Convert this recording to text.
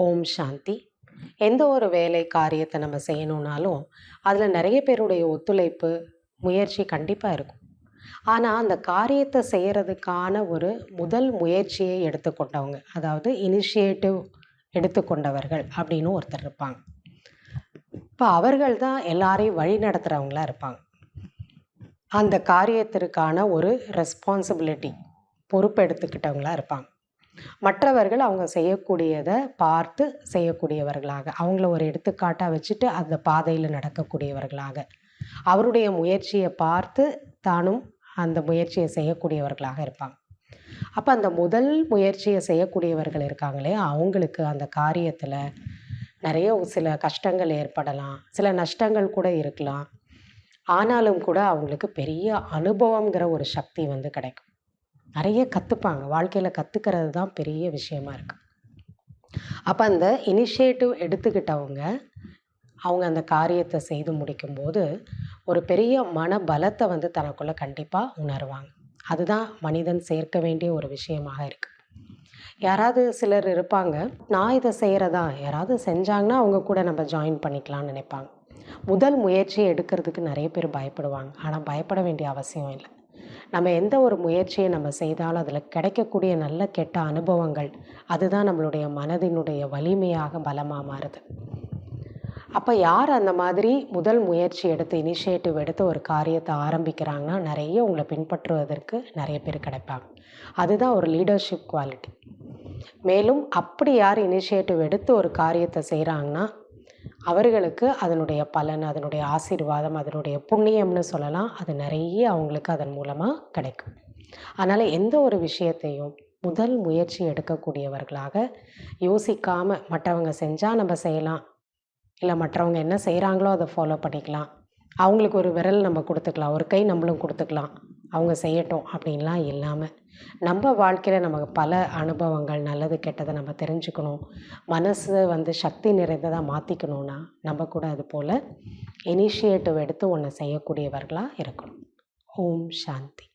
ஓம் சாந்தி. எந்த ஒரு வேலை காரியத்தை நம்ம செய்யணுன்னாலும் அதில் நிறைய பேருடைய ஒத்துழைப்பு முயற்சி கண்டிப்பாக இருக்கும். ஆனால் அந்த காரியத்தை செய்கிறதுக்கான ஒரு முதல் முயற்சியை எடுத்துக்கொண்டவங்க அதாவது இனிஷியேட்டிவ் எடுத்துக்கொண்டவர்கள் அப்படின்னு ஒருத்தர் இருப்பாங்க. இப்போ அவர்கள் தான் எல்லாரையும் வழி நடத்துகிறவங்களா இருப்பாங்க. அந்த காரியத்திற்கான ஒரு ரெஸ்பான்சிபிலிட்டி பொறுப்பு எடுத்துக்கிட்டவங்களா இருப்பாங்க. மற்றவர்கள் அவங்க செய்யக்கூடியதை பார்த்து செய்யக்கூடியவர்களாக. அவங்கள ஒரு எடுத்துக்காட்டாக வச்சுட்டு அந்த பாதையில் நடக்கக்கூடியவர்களாக. அவருடைய முயற்சியை பார்த்து தானும் அந்த முயற்சியை செய்யக்கூடியவர்களாக இருப்பாங்க. அப்போ அந்த முதல் முயற்சியை செய்யக்கூடியவர்கள் இருக்காங்களே அவங்களுக்கு அந்த காரியத்தில் நிறைய சில கஷ்டங்கள் ஏற்படலாம். சில நஷ்டங்கள் கூட இருக்கலாம். ஆனாலும் கூட அவங்களுக்கு பெரிய அனுபவங்கிற ஒரு சக்தி வந்து கிடைக்கும். நிறைய கற்றுப்பாங்க வாழ்க்கையில் கற்றுக்கிறது தான் பெரிய விஷயமா இருக்குது அப்போ அந்த இனிஷியேட்டிவ் எடுத்துக்கிட்டவங்க அவங்க அந்த காரியத்தை செய்து முடிக்கும்போது ஒரு பெரிய மன பலத்தை வந்து தனக்குள்ளே கண்டிப்பாக உணருவாங்க. அதுதான் மனிதன் சேர்க்க வேண்டிய ஒரு விஷயமாக இருக்குது யாராவது சிலர் இருப்பாங்க நான் இதை செய்கிறதா யாராவது செஞ்சாங்கன்னா அவங்க கூட நம்ம ஜாயின் பண்ணிக்கலாம்னு நினைப்பாங்க. முதல் முயற்சியை எடுக்கிறதுக்கு நிறைய பேர் பயப்படுவாங்க. ஆனால் பயப்பட வேண்டிய அவசியம் இல்லை. நம்ம எந்த ஒரு முயற்சியை நம்ம செய்தாலும் அதில் கிடைக்கக்கூடிய நல்ல கெட்ட அனுபவங்கள் அதுதான் நம்மளுடைய மனதினுடைய வலிமையாக பலமாக மாறுது. அப்போ யார் அந்த மாதிரி முதல் முயற்சி எடுத்து இனிஷியேட்டிவ் எடுத்து ஒரு காரியத்தை ஆரம்பிக்கிறாங்கன்னா நிறைய உங்களை பின்பற்றுவதற்கு நிறைய பேர் கிடைப்பாங்க. அதுதான் ஒரு லீடர்ஷிப் குவாலிட்டி மேலும் அப்படி யார் இனிஷியேட்டிவ் எடுத்து ஒரு காரியத்தை செய்கிறாங்கன்னா அவர்களுக்கு அதனுடைய பலன் அதனுடைய ஆசீர்வாதம் அதனுடைய புண்ணியம்னு சொல்லலாம். அது நிறைய அவங்களுக்கு அதன் மூலமாக கிடைக்கும். அதனால் எந்த ஒரு விஷயத்தையும் முதல் முயற்சி எடுக்கக்கூடியவர்களாக யோசிக்காமல் மற்றவங்க செஞ்சால் நம்ம செய்யலாம். இல்லை மற்றவங்க என்ன செய்கிறாங்களோ அதை ஃபாலோ பண்ணிக்கலாம். அவங்களுக்கு ஒரு விரல் நம்ம கொடுத்துக்கலாம். ஒரு கை நம்மளும் கொடுத்துக்கலாம். அவங்க செய்யட்டும் அப்படின்லாம் இல்லாமல் நம்ம வாழ்க்கையில் நமக்கு பல அனுபவங்கள் நல்லது கெட்டதை நம்ம தெரிஞ்சுக்கணும். மனசு வந்து சக்தி நிறைந்ததாக மாற்றிக்கணுன்னா நம்ம கூட அது போல் இனிஷியேட்டிவ் எடுத்து ஒன்று செய்யக்கூடியவர்களாக இருக்கணும். ஓம் சாந்தி.